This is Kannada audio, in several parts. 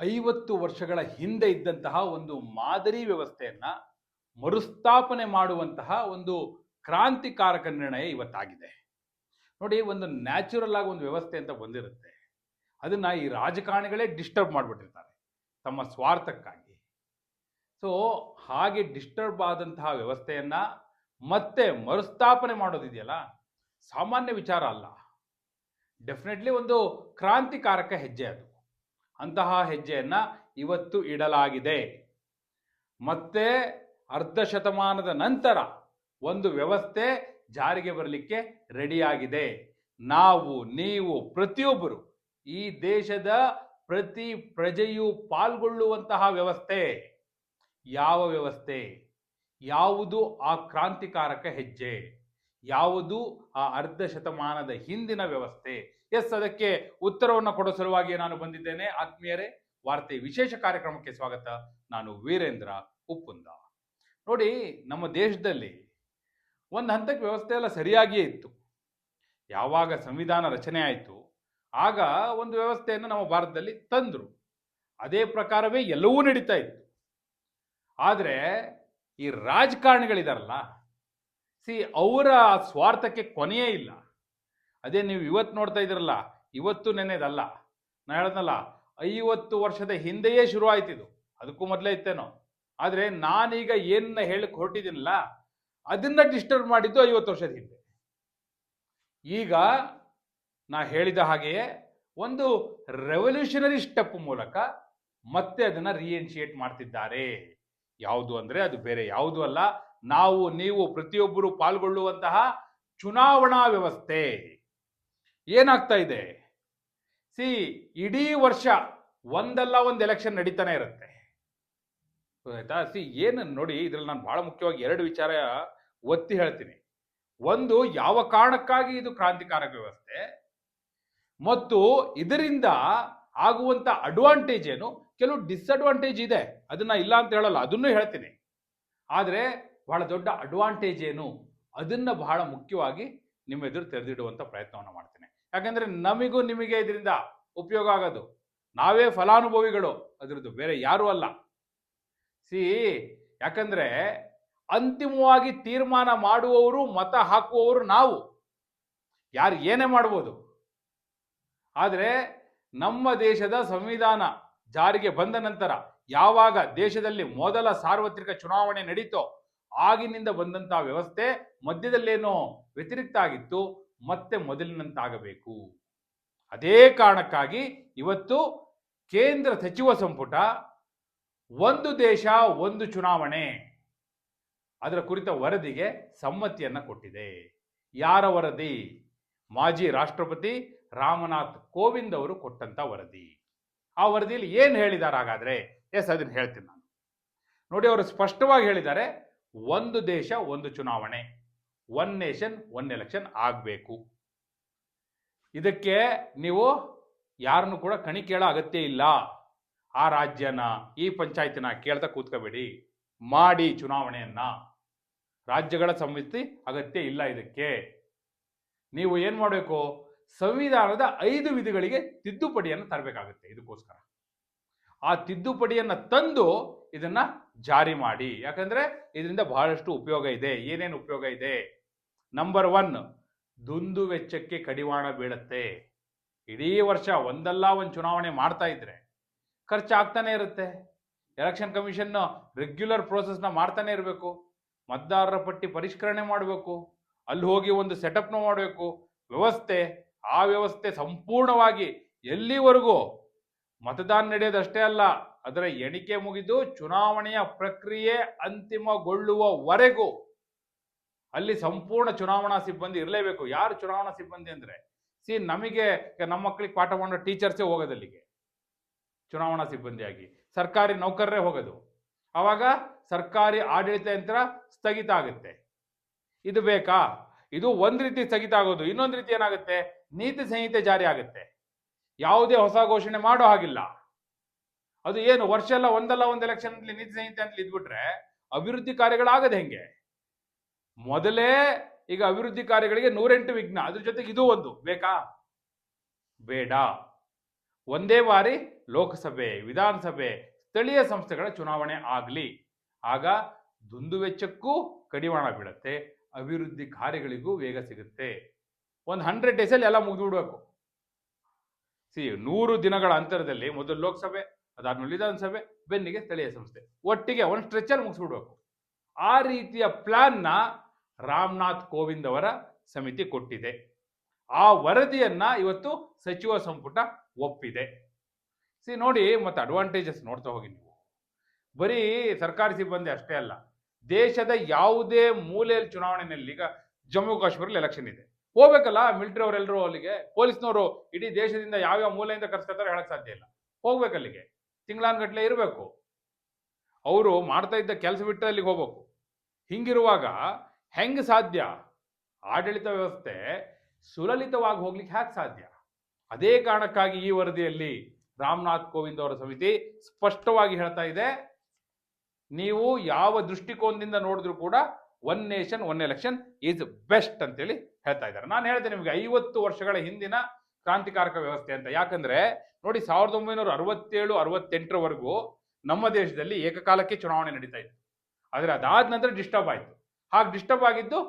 ಐವತ್ತು ವರ್ಷಗಳ ಹಿಂದೆ ಇದ್ದಂತಹ ಒಂದು ಮಾದರಿ ವ್ಯವಸ್ಥೆಯನ್ನ ಮರುಸ್ಥಾಪನೆ ಮಾಡುವಂತಹ ಒಂದು ಕ್ರಾಂತಿಕಾರಕ ನಿರ್ಣಯ ಇವತ್ತಾಗಿದೆ. ನೋಡಿ, ಒಂದು ನ್ಯಾಚುರಲ್ ಆಗಿ ಒಂದು ವ್ಯವಸ್ಥೆ ಅಂತ ಬಂದಿರುತ್ತೆ. ಅದನ್ನ ಈ ರಾಜಕಾರಣಿಗಳೇ ಡಿಸ್ಟರ್ಬ್ ಮಾಡಿಬಿಟ್ಟಿರ್ತಾರೆ, ತಮ್ಮ ಸ್ವಾರ್ಥಕ್ಕಾಗಿ. ಸೊ, ಹಾಗೆ ಡಿಸ್ಟರ್ಬ್ ಆದಂತಹ ವ್ಯವಸ್ಥೆಯನ್ನ ಮತ್ತೆ ಮರುಸ್ಥಾಪನೆ ಮಾಡೋದಿದೆಯಲ್ಲ? ಸಾಮಾನ್ಯ ವಿಚಾರ ಅಲ್ಲ. ಡೆಫಿನೆಟ್ಲಿ ಒಂದು ಕ್ರಾಂತಿಕಾರಕ ಹೆಜ್ಜೆ ಅದು. ಅಂತಹ ಹೆಜ್ಜೆಯನ್ನ ಇವತ್ತು ಇಡಲಾಗಿದೆ. ಮತ್ತೆ ಅರ್ಧ ಶತಮಾನದ ನಂತರ ಒಂದು ವ್ಯವಸ್ಥೆ ಜಾರಿಗೆ ಬರಲಿಕ್ಕೆ ರೆಡಿಯಾಗಿದೆ. ನಾವು, ನೀವು, ಪ್ರತಿಯೊಬ್ಬರು ಈ ದೇಶದ ಪ್ರತಿ ಪ್ರಜೆಯು ಪಾಲ್ಗೊಳ್ಳುವಂತಹ ವ್ಯವಸ್ಥೆ. ಯಾವ ವ್ಯವಸ್ಥೆ? ಯಾವುದು ಆ ಕ್ರಾಂತಿಕಾರಕ ಹೆಜ್ಜೆ? ಯಾವುದು ಆ ಅರ್ಧ ಶತಮಾನದ ಹಿಂದಿನ ವ್ಯವಸ್ಥೆ? ಎಸ್, ಅದಕ್ಕೆ ಉತ್ತರವನ್ನು ಕೊಡೋ ಸಲುವಾಗಿ ನಾನು ಬಂದಿದ್ದೇನೆ. ಆತ್ಮೀಯರೇ, ವಾರ್ತೆ ವಿಶೇಷ ಕಾರ್ಯಕ್ರಮಕ್ಕೆ ಸ್ವಾಗತ. ನಾನು ವೀರೇಂದ್ರ ಉಪ್ಪುಂದ. ನೋಡಿ, ನಮ್ಮ ದೇಶದಲ್ಲಿ ಒಂದು ಹಂತಕ್ಕೆ ವ್ಯವಸ್ಥೆ ಎಲ್ಲ ಸರಿಯಾಗಿಯೇ ಇತ್ತು. ಯಾವಾಗ ಸಂವಿಧಾನ ರಚನೆ ಆಯಿತು, ಆಗ ಒಂದು ವ್ಯವಸ್ಥೆಯನ್ನು ನಮ್ಮ ಭಾರತದಲ್ಲಿ ತಂದರು. ಅದೇ ಪ್ರಕಾರವೇ ಎಲ್ಲವೂ ನಡೀತಾ ಇತ್ತು. ಆದರೆ ಈ ರಾಜಕಾರಣಿಗಳಿದಾರಲ್ಲ ಸಿ ಅವರ ಸ್ವಾರ್ಥಕ್ಕೆ ಕೊನೆಯೇ ಇಲ್ಲ. ಅದೇ ನೀವು ಇವತ್ತು ನೋಡ್ತಾ ಇದ್ದೀರಲ್ಲ, ಇವತ್ತು ನೆನೆದಲ್ಲ. ನಾ ಹೇಳ್ದಲ್ಲ ಐವತ್ತು ವರ್ಷದ ಹಿಂದೆಯೇ ಶುರು ಆಯ್ತಿದು ಅದಕ್ಕೂ ಮೊದಲೇ ಇತ್ತೇನೋ. ಆದರೆ ನಾನೀಗ ಏನನ್ನ ಹೇಳಕ್ ಹೊರಟಿದ್ದೀನಲ್ಲ, ಅದನ್ನ ಡಿಸ್ಟರ್ಬ್ ಮಾಡಿದ್ದು ಐವತ್ತು ವರ್ಷದ ಹಿಂದೆ. ಈಗ ನಾ ಹೇಳಿದ ಹಾಗೆಯೇ ಒಂದು ರೆವಲ್ಯೂಷನರಿ ಸ್ಟೆಪ್ ಮೂಲಕ ಮತ್ತೆ ಅದನ್ನ ರೀಎನ್ಶಿಯೇಟ್ ಮಾಡ್ತಿದ್ದಾರೆ. ಯಾವುದು ಅಂದ್ರೆ ಅದು ಬೇರೆ ಯಾವುದು ಅಲ್ಲ ನಾವು ನೀವು ಪ್ರತಿಯೊಬ್ಬರು ಪಾಲ್ಗೊಳ್ಳುವಂತಹ ಚುನಾವಣಾ ವ್ಯವಸ್ಥೆ. ಏನಾಗ್ತಾ ಇದೆ? ಸಿ, ಇಡೀ ವರ್ಷ ಒಂದಲ್ಲ ಒಂದು ಎಲೆಕ್ಷನ್ ನಡೀತಾನೆ ಇರುತ್ತೆ. ಆಯ್ತಾ? ಸಿ, ಏನು ನೋಡಿ ಇದ್ರಲ್ಲಿ ನಾನು ಬಹಳ ಮುಖ್ಯವಾಗಿ ಎರಡು ವಿಚಾರ ಒತ್ತಿ ಹೇಳ್ತೀನಿ. ಒಂದು, ಯಾವ ಕಾರಣಕ್ಕಾಗಿ ಇದು ಕ್ರಾಂತಿಕಾರಕ ವ್ಯವಸ್ಥೆ? ಮತ್ತು ಇದರಿಂದ ಆಗುವಂತ ಅಡ್ವಾಂಟೇಜ್ ಏನು? ಕೆಲವು ಡಿಸ್ಅಡ್ವಾಂಟೇಜ್ ಇದೆ. ಅದನ್ನ ಇಲ್ಲ ಅಂತ ಹೇಳಲ್ಲ, ಅದನ್ನು ಹೇಳ್ತೀನಿ. ಆದರೆ ಬಹಳ ದೊಡ್ಡ ಅಡ್ವಾಂಟೇಜ್ ಏನು? ಅದನ್ನು ಬಹಳ ಮುಖ್ಯವಾಗಿ ನಿಮ್ಮ ಎದುರು ತೆರೆದಿಡುವಂಥ ಪ್ರಯತ್ನವನ್ನು ಮಾಡ್ತೇನೆ. ಯಾಕಂದರೆ ನಮಗೂ ನಿಮಗೆ ಇದರಿಂದ ಉಪಯೋಗ ಆಗೋದು. ನಾವೇ ಫಲಾನುಭವಿಗಳು, ಅದರದ್ದು ಬೇರೆ ಯಾರೂ ಅಲ್ಲ. ಸಿ, ಯಾಕಂದರೆ ಅಂತಿಮವಾಗಿ ತೀರ್ಮಾನ ಮಾಡುವವರು, ಮತ ಹಾಕುವವರು ನಾವು. ಯಾರು ಏನೇ ಮಾಡ್ಬೋದು. ಆದರೆ ನಮ್ಮ ದೇಶದ ಸಂವಿಧಾನ ಜಾರಿಗೆ ಬಂದ ನಂತರ ಯಾವಾಗ ದೇಶದಲ್ಲಿ ಮೊದಲ ಸಾರ್ವತ್ರಿಕ ಚುನಾವಣೆ ನಡೀತೋ ಆಗಿನಿಂದ ಬಂದಂತಹ ವ್ಯವಸ್ಥೆ ಮಧ್ಯದಲ್ಲೇನೋ ವ್ಯತಿರಿಕ್ತ ಆಗಿತ್ತು ಮತ್ತೆ ಮೊದಲಿನಂತಾಗಬೇಕು. ಅದೇ ಕಾರಣಕ್ಕಾಗಿ ಇವತ್ತು ಕೇಂದ್ರ ಸಚಿವ ಸಂಪುಟ ಒಂದು ದೇಶ, ಒಂದು ಚುನಾವಣೆ ಅದರ ಕುರಿತ ವರದಿಗೆ ಸಮ್ಮತಿಯನ್ನ ಕೊಟ್ಟಿದೆ. ಯಾರ ವರದಿ? ಮಾಜಿ ರಾಷ್ಟ್ರಪತಿ ರಾಮನಾಥ್ ಕೋವಿಂದ್ ಅವರು ಕೊಟ್ಟಂತ ವರದಿ. ಆ ವರದಿಯಲ್ಲಿ ಏನು ಹೇಳಿದ್ದಾರೆ ಹಾಗಾದ್ರೆ ಎಸ್, ಅದನ್ನ ಹೇಳ್ತೀನಿ ನಾನು. ನೋಡಿ, ಅವರು ಸ್ಪಷ್ಟವಾಗಿ ಹೇಳಿದ್ದಾರೆ ಒಂದು ದೇಶ, ಒಂದು ಚುನಾವಣೆ. ಒನ್ ನೇಷನ್ ಒನ್ ಎಲೆಕ್ಷನ್ ಆಗಬೇಕು. ಇದಕ್ಕೆ ನೀವು ಯಾರನ್ನು ಕೂಡ ಕಣಿ ಕೇಳೋ ಅಗತ್ಯ ಇಲ್ಲ. ಆ ರಾಜ್ಯನ, ಈ ಪಂಚಾಯತಿನ ಕೇಳ್ತಾ ಕೂತ್ಕೋಬೇಡಿ. ಮಾಡಿ ಚುನಾವಣೆಯನ್ನ. ರಾಜ್ಯಗಳ ಸಮಿತಿ ಅಗತ್ಯ ಇಲ್ಲ ಇದಕ್ಕೆ. ನೀವು ಏನ್ ಮಾಡಬೇಕು? ಸಂವಿಧಾನದ ಐದು ವಿಧಿಗಳಿಗೆ ತಿದ್ದುಪಡಿಯನ್ನು ತರಬೇಕಾಗುತ್ತೆ. ಇದಕ್ಕೋಸ್ಕರ. ಆ ತಿದ್ದುಪಡಿಯನ್ನ ತಂದು ಇದನ್ನ ಜಾರಿ ಮಾಡಿ. ಯಾಕಂದ್ರೆ ಇದರಿಂದ ಬಹಳಷ್ಟು ಉಪಯೋಗ ಇದೆ. ಏನೇನು ಉಪಯೋಗ ಇದೆ? ನಂಬರ್ ಒನ್ ದುಂದು ವೆಚ್ಚಕ್ಕೆ ಕಡಿವಾಣ ಬೀಳುತ್ತೆ. ಇಡೀ ವರ್ಷ ಒಂದಲ್ಲ ಒಂದು ಚುನಾವಣೆ ಮಾಡ್ತಾ ಇದ್ರೆ ಖರ್ಚಾಗ್ತಾನೆ ಇರುತ್ತೆ. ಎಲೆಕ್ಷನ್ ಕಮಿಷನ್ ರೆಗ್ಯುಲರ್ ಪ್ರೋಸೆಸ್ನ ಮಾಡ್ತಾನೆ ಇರಬೇಕು. ಮತದಾರರ ಪಟ್ಟಿ ಪರಿಷ್ಕರಣೆ ಮಾಡಬೇಕು. ಅಲ್ಲಿ ಹೋಗಿ ಒಂದು ಸೆಟಪ್ನ ಮಾಡಬೇಕು. ವ್ಯವಸ್ಥೆ, ಆ ವ್ಯವಸ್ಥೆ ಸಂಪೂರ್ಣವಾಗಿ ಎಲ್ಲಿವರೆಗೂ ಮತದಾನ ನಡೆಯೋದಷ್ಟೇ ಅಲ್ಲ, ಅದರ ಎಣಿಕೆ ಮುಗಿದು ಚುನಾವಣೆಯ ಪ್ರಕ್ರಿಯೆ ಅಂತಿಮಗೊಳ್ಳುವವರೆಗೂ ಅಲ್ಲಿ ಸಂಪೂರ್ಣ ಚುನಾವಣಾ ಸಿಬ್ಬಂದಿ ಇರಲೇಬೇಕು. ಯಾರು ಚುನಾವಣಾ ಸಿಬ್ಬಂದಿ ಅಂದ್ರೆ? ಸಿ, ನಮಗೆ ನಮ್ಮ ಮಕ್ಕಳಿಗೆ ಪಾಠ ಮಾಡೋ ಟೀಚರ್ಸೇ ಹೋಗೋದಲ್ಲಿಗೆ ಚುನಾವಣಾ ಸಿಬ್ಬಂದಿಯಾಗಿ. ಸರ್ಕಾರಿ ನೌಕರರೇ ಹೋಗೋದು. ಆವಾಗ ಸರ್ಕಾರಿ ಆಡಳಿತ ಯಂತ್ರ ಸ್ಥಗಿತ ಆಗುತ್ತೆ. ಇದು ಬೇಕಾ? ಇದು ಒಂದು ರೀತಿ ಸ್ಥಗಿತ ಆಗೋದು. ಇನ್ನೊಂದು ರೀತಿ ಏನಾಗುತ್ತೆ? ನೀತಿ ಸಂಹಿತೆ ಜಾರಿ ಆಗುತ್ತೆ. ಯಾವುದೇ ಹೊಸ ಘೋಷಣೆ ಮಾಡೋ ಹಾಗಿಲ್ಲ. ಅದು ಏನು, ವರ್ಷ ಎಲ್ಲ ಒಂದಲ್ಲ ಒಂದು ಎಲೆಕ್ಷನ್ ನೀತಿ ಸಂಹಿತೆ ಅಂತ ಇದ್ಬಿಟ್ರೆ ಅಭಿವೃದ್ಧಿ ಕಾರ್ಯಗಳಾಗದೆ ಹೆಂಗೆ? ಮೊದಲೇ ಈಗ ಅಭಿವೃದ್ಧಿ ಕಾರ್ಯಗಳಿಗೆ ನೂರೆಂಟು ವಿಘ್ನ, ಅದ್ರ ಜೊತೆಗೆ ಇದು ಒಂದು. ಬೇಕಾ? ಬೇಡ. ಒಂದೇ ಬಾರಿ ಲೋಕಸಭೆ, ವಿಧಾನಸಭೆ, ಸ್ಥಳೀಯ ಸಂಸ್ಥೆಗಳ ಚುನಾವಣೆ ಆಗಲಿ. ಆಗ ದುಂದುವೆಚ್ಚಕ್ಕೂ ಕಡಿವಾಣ ಬೀಳುತ್ತೆ, ಅಭಿವೃದ್ಧಿ ಕಾರ್ಯಗಳಿಗೂ ವೇಗ ಸಿಗುತ್ತೆ. ಒಂದು ಹಂಡ್ರೆಡ್ ಡೇಸಲ್ಲಿ ಎಲ್ಲ ಮುಗಿದ್ಬಿಡ್ಬೇಕು ಸಿ, ನೂರು ದಿನಗಳ ಅಂತರದಲ್ಲಿ ಮೊದಲು ಲೋಕಸಭೆ, ಅದಾದ್ಮೇಲೆ ವಿಧಾನಸಭೆ, ಬೆನ್ನಿಗೆ ಸ್ಥಳೀಯ ಸಂಸ್ಥೆ. ಒಟ್ಟಿಗೆ ಒಂದು ಸ್ಟ್ರೆಚರ್ ಮುಗಿಸ್ಬಿಡ್ಬೇಕು. ಆ ರೀತಿಯ ಪ್ಲಾನ್ನ ರಾಮನಾಥ್ ಕೋವಿಂದ್ ಅವರ ಸಮಿತಿ ಕೊಟ್ಟಿದೆ. ಆ ವರದಿಯನ್ನ ಇವತ್ತು ಸಚಿವ ಸಂಪುಟ ಒಪ್ಪಿದೆ. ಸಿ, ನೋಡಿ, ಮತ್ತೆ ಅಡ್ವಾಂಟೇಜಸ್ ನೋಡ್ತಾ ಹೋಗಿ ನೀವು. ಬರೀ ಸರ್ಕಾರಿ ಸಿಬ್ಬಂದಿ ಅಷ್ಟೇ ಅಲ್ಲ, ದೇಶದ ಯಾವುದೇ ಮೂಲೆಯಲ್ಲಿ ಚುನಾವಣೆಯಲ್ಲಿ ಈಗ ಜಮ್ಮು ಕಾಶ್ಮೀರಲ್ಲಿ ಎಲೆಕ್ಷನ್ ಇದೆ. ಹೋಗ್ಬೇಕಲ್ಲ ಮಿಲಿಟರಿ ಅವರೆಲ್ಲರೂ ಅಲ್ಲಿಗೆ? ಪೊಲೀಸ್ನವರು ಇಡೀ ದೇಶದಿಂದ ಯಾವ್ಯಾವ ಮೂಲೆಯಿಂದ ಕರ್ಸ್ಕೊತಾರೆ ಹೇಳಕ್ ಸಾಧ್ಯ ಇಲ್ಲ. ಹೋಗ್ಬೇಕು ಅಲ್ಲಿಗೆ. ತಿಂಗಳಾನ್ಗಟ್ಲೆ ಇರಬೇಕು. ಅವರು ಮಾಡ್ತಾ ಇದ್ದ ಕೆಲಸ ಬಿಟ್ಟು ಅಲ್ಲಿಗೆ ಹೋಗ್ಬೇಕು. ಹಿಂಗಿರುವಾಗ ಹೆಂಗೆ ಸಾಧ್ಯ? ಆಡಳಿತ ವ್ಯವಸ್ಥೆ ಸುಲಲಿತವಾಗಿ ಹೋಗ್ಲಿಕ್ಕೆ ಹ್ಯಾಕ್ ಸಾಧ್ಯ? ಅದೇ ಕಾರಣಕ್ಕಾಗಿ ಈ ವರದಿಯಲ್ಲಿ ರಾಮನಾಥ್ ಕೋವಿಂದ್ ಅವರ ಸಮಿತಿ ಸ್ಪಷ್ಟವಾಗಿ ಹೇಳ್ತಾ ಇದೆ. ನೀವು ಯಾವ ದೃಷ್ಟಿಕೋನದಿಂದ ನೋಡಿದ್ರು ಕೂಡ one nation one election is best ಅಂತೇಳಿ ಹೇಳ್ತಾ ಇದ್ದಾರೆ. ನಾನು ಹೇಳ್ತೇನೆ ನಿಮಗೆ ಐವತ್ತು ವರ್ಷಗಳ ಹಿಂದಿನ ಕ್ರಾಂತಿಕಾರಕ ವ್ಯವಸ್ಥೆ ಅಂತ. ಯಾಕಂದ್ರೆ ನೋಡಿ ಸಾವಿರದ ಒಂಬೈನೂರ ಅರವತ್ತೇಳು, ಅರವತ್ತೆಂಟರವರೆಗೂ ನಮ್ಮ ದೇಶದಲ್ಲಿ ಏಕಕಾಲಕ್ಕೆ ಚುನಾವಣೆ ನಡೀತಾ ಇತ್ತು. ಆದರೆ ಅದಾದ ನಂತರ ಡಿಸ್ಟರ್ಬ್ ಆಯಿತು. ಹಾಗೆ ಡಿಸ್ಟರ್ಬ್ ಆಗಿದ್ದು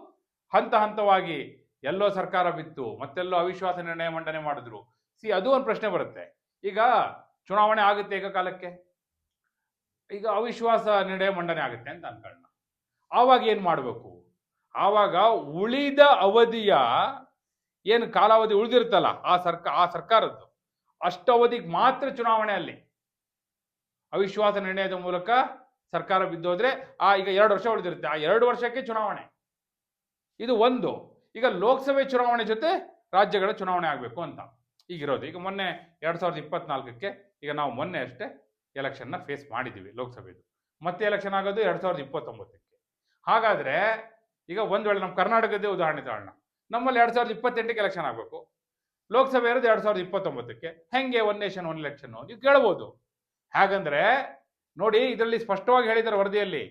ಹಂತ ಹಂತವಾಗಿ ಎಲ್ಲೋ ಸರ್ಕಾರ ಬಿತ್ತು, ಮತ್ತೆಲ್ಲೋ ಅವಿಶ್ವಾಸ ನಿರ್ಣಯ ಮಂಡನೆ ಮಾಡಿದ್ರು. ಸಿ, ಅದು ಒಂದು ಪ್ರಶ್ನೆ ಬರುತ್ತೆ. ಈಗ ಚುನಾವಣೆ ಆಗುತ್ತೆ ಏಕಕಾಲಕ್ಕೆ? ಈಗ ಅವಿಶ್ವಾಸ ನಿರ್ಣಯ ಮಂಡನೆ ಆಗುತ್ತೆ ಅಂತ ಅನ್ಕೊಳ್ಳೋಣ. ಆವಾಗ ಏನು ಮಾಡಬೇಕು? ಆವಾಗ ಉಳಿದ ಅವಧಿಯ ಏನು ಕಾಲಾವಧಿ ಉಳಿದಿರುತ್ತಲ್ಲ, ಆ ಸರ್ಕ, ಆ ಸರ್ಕಾರದ್ದು. ಅಷ್ಟು ಅವಧಿಗೆ ಮಾತ್ರ ಚುನಾವಣೆ ಅಲ್ಲಿ. ಅವಿಶ್ವಾಸ ನಿರ್ಣಯದ ಮೂಲಕ ಸರ್ಕಾರ ಬಿದ್ದೋದ್ರೆ, ಆ ಈಗ ಎರಡು ವರ್ಷ ಉಳಿದಿರುತ್ತೆ, ಆ ಎರಡು ವರ್ಷಕ್ಕೆ ಚುನಾವಣೆ. ಇದು ಒಂದು. ಈಗ ಲೋಕಸಭೆ ಚುನಾವಣೆ ಜೊತೆ ರಾಜ್ಯಗಳ ಚುನಾವಣೆ ಆಗಬೇಕು ಅಂತ. ಈಗಿರೋದು ಈಗ ಮೊನ್ನೆ ಎರಡು ಸಾವಿರದ ಇಪ್ಪತ್ನಾಲ್ಕಕ್ಕೆ ಈಗ ನಾವು ಮೊನ್ನೆ ಅಷ್ಟೇ ಎಲೆಕ್ಷನ್ನ ಫೇಸ್ ಮಾಡಿದ್ದೀವಿ ಲೋಕಸಭೆದು. ಮತ್ತೆ ಎಲೆಕ್ಷನ್ ಆಗೋದು ಎರಡು ಸಾವಿರದ ಇಪ್ಪತ್ತೊಂಬತ್ತಕ್ಕೆ. ಹಾಗಾದ್ರೆ ಈಗ ಒಂದು ವೇಳೆ ನಮ್ಮ ಕರ್ನಾಟಕದ್ದೇ ಉದಾಹರಣೆ ತಗೊಳ್ಳೋಣ ನಮ್ಮಲ್ಲಿ ಎರಡ್ ಸಾವಿರದ ಇಪ್ಪತ್ತೆಂಟಕ್ಕೆ ಎಲೆಕ್ಷನ್ ಆಗಬೇಕು. ಲೋಕಸಭೆ ಇರೋದು ಎರಡು ಸಾವಿರದ ಇಪ್ಪತ್ತೊಂಬತ್ತಕ್ಕೆ. ಹೆಂಗೆ ಒನ್ ನೇಷನ್ ಒನ್ ಎಲೆಕ್ಷನ್ ನೀವು ಕೇಳ್ಬೋದು. ಹಾಗಂದ್ರೆ ನೋಡಿ ಇದರಲ್ಲಿ ಸ್ಪಷ್ಟವಾಗಿ ಹೇಳಿದ್ದಾರೆ ವರದಿಯಲ್ಲಿ,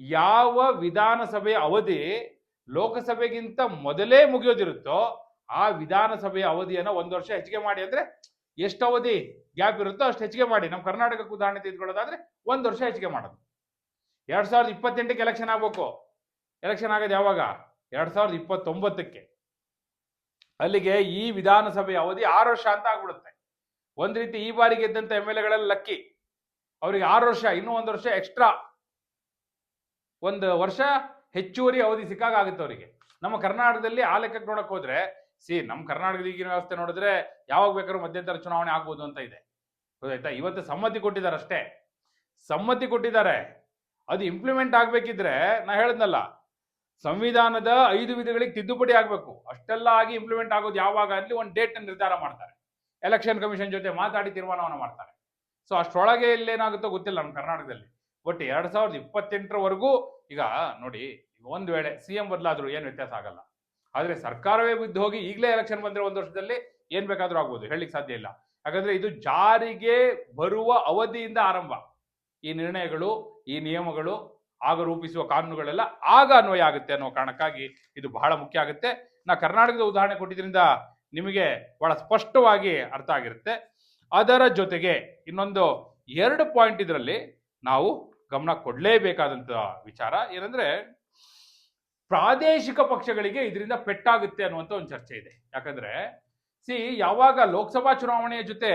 ಯಾವ ವಿಧಾನಸಭೆಯ ಅವಧಿ ಲೋಕಸಭೆಗಿಂತ ಮೊದಲೇ ಮುಗಿಯೋದಿರುತ್ತೋ ಆ ವಿಧಾನಸಭೆಯ ಅವಧಿಯನ್ನ ಒಂದು ವರ್ಷ ಹೆಚ್ಚಿಗೆ ಮಾಡಿ ಅಂದ್ರೆ ಎಷ್ಟು ಅವಧಿ ಗ್ಯಾಪ್ ಇರುತ್ತೋ ಅಷ್ಟು ಹೆಚ್ಚಿಗೆ ಮಾಡಿ. ನಮ್ಮ ಕರ್ನಾಟಕಕ್ಕೆ ಉದಾಹರಣೆ ತೆಗೆದುಕೊಳ್ಳೋದಾದ್ರೆ ಒಂದು ವರ್ಷ ಹೆಚ್ಚಿಗೆ ಮಾಡೋದು. ಎರಡ್ ಸಾವಿರದ ಇಪ್ಪತ್ತೆಂಟಕ್ಕೆ ಎಲೆಕ್ಷನ್ ಆಗ್ಬೇಕು. ಎಲೆಕ್ಷನ್ ಆಗೋದು ಯಾವಾಗ? ಎರಡ್ ಸಾವಿರದ ಇಪ್ಪತ್ತೊಂಬತ್ತಕ್ಕೆ. ಅಲ್ಲಿಗೆ ಈ ವಿಧಾನಸಭೆಯ ಅವಧಿ ಆರು ವರ್ಷ ಅಂತ ಆಗ್ಬಿಡುತ್ತೆ. ಒಂದ್ ರೀತಿ ಈ ಬಾರಿ ಗೆದ್ದಂತ ಎಂ ಎಲ್ ಎಗಳೆಲ್ಲ ಲಕ್ಕಿ. ಅವರಿಗೆ ಆರು ವರ್ಷ, ಇನ್ನೂ ಒಂದು ವರ್ಷ ಎಕ್ಸ್ಟ್ರಾ ಒಂದು ವರ್ಷ ಹೆಚ್ಚುವರಿ ಅವಧಿ ಸಿಕ್ಕಾಗ ಆಗುತ್ತೆ ಅವರಿಗೆ. ನಮ್ಮ ಕರ್ನಾಟಕದಲ್ಲಿ ಆ ಲೆಕ್ಕಕ್ಕೆ ನೋಡಕ್ ಹೋದ್ರೆ, ಸಿ ನಮ್ಮ ಕರ್ನಾಟಕದ ಈಗಿನ ವ್ಯವಸ್ಥೆ ನೋಡಿದ್ರೆ ಯಾವಾಗ ಬೇಕಾದ್ರೂ ಮಧ್ಯಂತರ ಚುನಾವಣೆ ಆಗ್ಬೋದು ಅಂತ ಇದೆ. ಆಯ್ತಾ ಇವತ್ತು ಸಮ್ಮತಿ ಕೊಟ್ಟಿದ್ದಾರೆ ಅಷ್ಟೇ. ಸಮ್ಮತಿ ಕೊಟ್ಟಿದ್ದಾರೆ. ಅದು ಇಂಪ್ಲಿಮೆಂಟ್ ಆಗ್ಬೇಕಿದ್ರೆ ನಾ ಹೇಳದ್ನಲ್ಲ, ಸಂವಿಧಾನದ ಐದು ವಿಧಗಳಿಗೆ ತಿದ್ದುಪಡಿ ಆಗ್ಬೇಕು. ಅಷ್ಟೆಲ್ಲ ಆಗಿ ಇಂಪ್ಲಿಮೆಂಟ್ ಆಗೋದು ಯಾವಾಗ? ಅಲ್ಲಿ ಒಂದು ಡೇಟ್ ನಿರ್ಧಾರ ಮಾಡ್ತಾರೆ. ಎಲೆಕ್ಷನ್ ಕಮಿಷನ್ ಜೊತೆ ಮಾತಾಡಿ ತೀರ್ಮಾನವನ್ನು ಮಾಡ್ತಾರೆ. ಸೊ ಅಷ್ಟರೊಳಗೆ ಇಲ್ಲೇನಾಗುತ್ತೋ ಗೊತ್ತಿಲ್ಲ ನಮ್ಮ ಕರ್ನಾಟಕದಲ್ಲಿ. ಬಟ್ ಎರಡ್ ಸಾವಿರದ ಇಪ್ಪತ್ತೆಂಟರವರೆಗೂ ಈಗ ನೋಡಿ ಒಂದ್ ವೇಳೆ ಸಿ ಎಂ ಬದಲಾದ್ರು ಏನು ವ್ಯತ್ಯಾಸ ಆಗಲ್ಲ. ಆದ್ರೆ ಸರ್ಕಾರವೇ ಬಿದ್ದು ಹೋಗಿ ಈಗಲೇ ಎಲೆಕ್ಷನ್ ಬಂದ್ರೆ ಒಂದು ವರ್ಷದಲ್ಲಿ ಏನ್ ಬೇಕಾದ್ರೂ ಆಗ್ಬೋದು, ಹೇಳಲಿಕ್ಕೆ ಸಾಧ್ಯ ಇಲ್ಲ. ಯಾಕಂದ್ರೆ ಇದು ಜಾರಿಗೆ ಬರುವ ಅವಧಿಯಿಂದ ಆರಂಭ. ಈ ನಿರ್ಣಯಗಳು, ಈ ನಿಯಮಗಳು, ಆಗ ರೂಪಿಸುವ ಕಾನೂನುಗಳೆಲ್ಲ ಆಗ ಅನ್ವಯ ಆಗುತ್ತೆ ಅನ್ನೋ ಕಾರಣಕ್ಕಾಗಿ ಇದು ಬಹಳ ಮುಖ್ಯ ಆಗುತ್ತೆ. ನಾ ಕರ್ನಾಟಕದ ಉದಾಹರಣೆ ಕೊಟ್ಟಿದ್ರಿಂದ ನಿಮಗೆ ಬಹಳ ಸ್ಪಷ್ಟವಾಗಿ ಅರ್ಥ ಆಗಿರುತ್ತೆ. ಅದರ ಜೊತೆಗೆ ಇನ್ನೊಂದು ಎರಡು ಪಾಯಿಂಟ್ ಇದರಲ್ಲಿ ನಾವು ಗಮನ ಕೊಡಲೇಬೇಕಾದಂಥ ವಿಚಾರ ಏನಂದ್ರೆ, ಪ್ರಾದೇಶಿಕ ಪಕ್ಷಗಳಿಗೆ ಇದರಿಂದ ಪೆಟ್ಟಾಗುತ್ತೆ ಅನ್ನುವಂಥ ಒಂದು ಚರ್ಚೆ ಇದೆ. ಯಾಕಂದ್ರೆ, ಸಿ ಯಾವಾಗ ಲೋಕಸಭಾ ಚುನಾವಣೆಯ ಜೊತೆ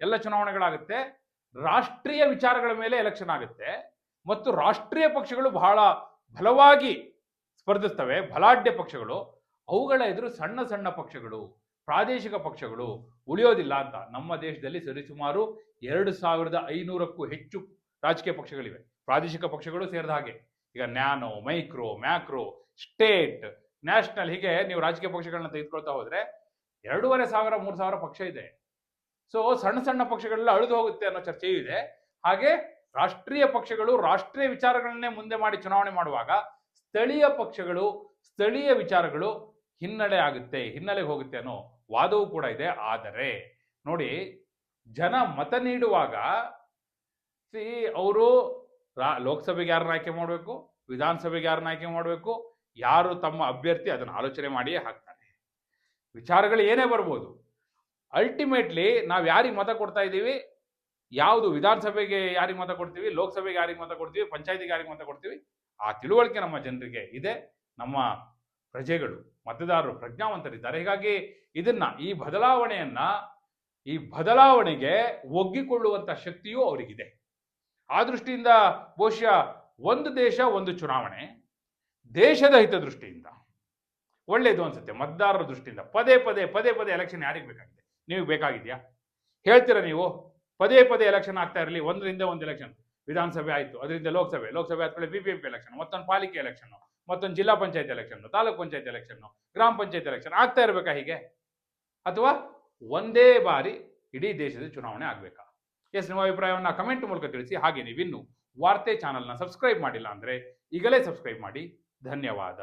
ಎಲ್ಲ ಚುನಾವಣೆಗಳಾಗುತ್ತೆ ರಾಷ್ಟ್ರೀಯ ವಿಚಾರಗಳ ಮೇಲೆ ಎಲೆಕ್ಷನ್ ಆಗುತ್ತೆ. ಮತ್ತು ರಾಷ್ಟ್ರೀಯ ಪಕ್ಷಗಳು ಬಹಳ ಬಲವಾಗಿ ಸ್ಪರ್ಧಿಸ್ತವೆ, ಬಲಾಢ್ಯ ಪಕ್ಷಗಳು. ಅವುಗಳ ಎದುರು ಸಣ್ಣ ಸಣ್ಣ ಪಕ್ಷಗಳು, ಪ್ರಾದೇಶಿಕ ಪಕ್ಷಗಳು ಉಳಿಯೋದಿಲ್ಲ ಅಂತ. ನಮ್ಮ ದೇಶದಲ್ಲಿ ಸರಿಸುಮಾರು ಎರಡು ಸಾವಿರದ ಐನೂರಕ್ಕೂ ಹೆಚ್ಚು ರಾಜಕೀಯ ಪಕ್ಷಗಳಿವೆ. ಪ್ರಾದೇಶಿಕ ಪಕ್ಷಗಳು ಸೇರಿದ ಹಾಗೆ. ಈಗ nano, micro, macro, state, national ಹೀಗೆ ನೀವು ರಾಜಕೀಯ ಪಕ್ಷಗಳನ್ನ ತೆಗೆದುಕೊಳ್ತಾ ಹೋದ್ರೆ ಎರಡೂವರೆ ಸಾವಿರ, ಮೂರು ಸಾವಿರ ಪಕ್ಷ ಇದೆ. ಸೊ ಸಣ್ಣ ಸಣ್ಣ ಪಕ್ಷಗಳೆಲ್ಲ ಅಳಿದು ಹೋಗುತ್ತೆ ಅನ್ನೋ ಚರ್ಚೆಯೂ ಇದೆ. ಹಾಗೆ ರಾಷ್ಟ್ರೀಯ ಪಕ್ಷಗಳು ರಾಷ್ಟ್ರೀಯ ವಿಚಾರಗಳನ್ನೇ ಮುಂದೆ ಮಾಡಿ ಚುನಾವಣೆ ಮಾಡುವಾಗ ಸ್ಥಳೀಯ ಪಕ್ಷಗಳು ಸ್ಥಳೀಯ ವಿಚಾರಗಳು ಹಿನ್ನಡೆ ಆಗುತ್ತೆ, ಹಿನ್ನೆಲೆಗೆ ಹೋಗುತ್ತೆ ಅನ್ನೋ ವಾದವೂ ಕೂಡ ಇದೆ. ಆದರೆ ನೋಡಿ, ಜನ ಮತ ನೀಡುವಾಗ ಸಿ, ಅವರು ಲೋಕಸಭೆಗೆ ಯಾರನ್ನ ಆಯ್ಕೆ ಮಾಡಬೇಕು, ವಿಧಾನಸಭೆಗೆ ಯಾರನ್ನ ಆಯ್ಕೆ ಮಾಡಬೇಕು, ಯಾರು ತಮ್ಮ ಅಭ್ಯರ್ಥಿ ಅದನ್ನು ಆಲೋಚನೆ ಮಾಡಿಯೇ ಹಾಕ್ತಾರೆ. ವಿಚಾರಗಳು ಏನೇ ಬರ್ಬೋದು. ಅಲ್ಟಿಮೇಟ್ಲಿ ನಾವು ಯಾರಿಗೆ ಮತ ಕೊಡ್ತಾ ಇದ್ದೀವಿ? ಯಾವುದು ವಿಧಾನಸಭೆಗೆ ಯಾರಿಗೆ ಮತ ಕೊಡ್ತೀವಿ? ಲೋಕಸಭೆಗೆ ಯಾರಿಗೆ ಮತ ಕೊಡ್ತೀವಿ? ಪಂಚಾಯತಿಗೆ ಯಾರಿಗೆ ಮತ ಕೊಡ್ತೀವಿ? ಆ ತಿಳುವಳಿಕೆ ನಮ್ಮ ಜನರಿಗೆ ಇದೆ. ನಮ್ಮ ಪ್ರಜೆಗಳು, ಮತದಾರರು ಪ್ರಜ್ಞಾವಂತರಿದ್ದಾರೆ. ಹೀಗಾಗಿ ಇದನ್ನ, ಈ ಬದಲಾವಣೆಯನ್ನ, ಈ ಬದಲಾವಣೆಗೆ ಒಗ್ಗಿಕೊಳ್ಳುವಂತ ಶಕ್ತಿಯೂ ಅವರಿಗಿದೆ. ಆ ದೃಷ್ಟಿಯಿಂದ ಬಹುಶಃ ಒಂದು ದೇಶ, ಒಂದು ಚುನಾವಣೆ, ದೇಶದ ಹಿತದೃಷ್ಟಿಯಿಂದ ಒಳ್ಳೆಯದು ಅನ್ಸುತ್ತೆ ಮತದಾರರ ದೃಷ್ಟಿಯಿಂದ. ಪದೇ ಪದೇ ಪದೇ ಪದೇ ಎಲೆಕ್ಷನ್ ಯಾರಿಗೆ ಬೇಕಾಗಿದೆ ನೀವು ಬೇಕಾಗಿದೆಯಾ ಹೇಳ್ತೀರಾ ನೀವು? ಪದೇ ಪದೇ ಎಲೆಕ್ಷನ್ ಆಗ್ತಾ ಇರಲಿ, ಒಂದರಿಂದ ಒಂದು ಎಲೆಕ್ಷನ್ ವಿಧಾನಸಭೆ ಆಯಿತು, ಅದರಿಂದ ಲೋಕಸಭೆ ಲೋಕಸಭೆ ಆದ್ಮೇಲೆ B P M P election ಮತ್ತೊಂದು ಪಾಲಿಕೆ ಎಲೆಕ್ಷನ್ ಮತ್ತೊಂದು ಜಿಲ್ಲಾ ಪಂಚಾಯತ್ ಎಲೆಕ್ಷನ್ ತಾಲೂಕ್ ಪಂಚಾಯತ್ ಎಲೆಕ್ಷನ್ ಗ್ರಾಮ ಪಂಚಾಯತ್ ಎಲೆಕ್ಷನ್ ಆಗ್ತಾ ಇರಬೇಕಾ ಹೀಗೆ? ಅಥವಾ ಒಂದೇ ಬಾರಿ ಇಡೀ ದೇಶದ ಚುನಾವಣೆ ಆಗಬೇಕಾ? ಎಸ್ ನಿಮ್ಮ ಅಭಿಪ್ರಾಯವನ್ನು ಕಮೆಂಟ್ ಮೂಲಕ ತಿಳಿಸಿ, ಹಾಗೆ ನೀವಿನ್ನು ವಾರ್ತೆ ಚಾನಲ್ನ ಸಬ್ಸ್ಕ್ರೈಬ್ ಮಾಡಿಲ್ಲ ಅಂದರೆ ಈಗಲೇ ಸಬ್ಸ್ಕ್ರೈಬ್ ಮಾಡಿ. ಧನ್ಯವಾದ.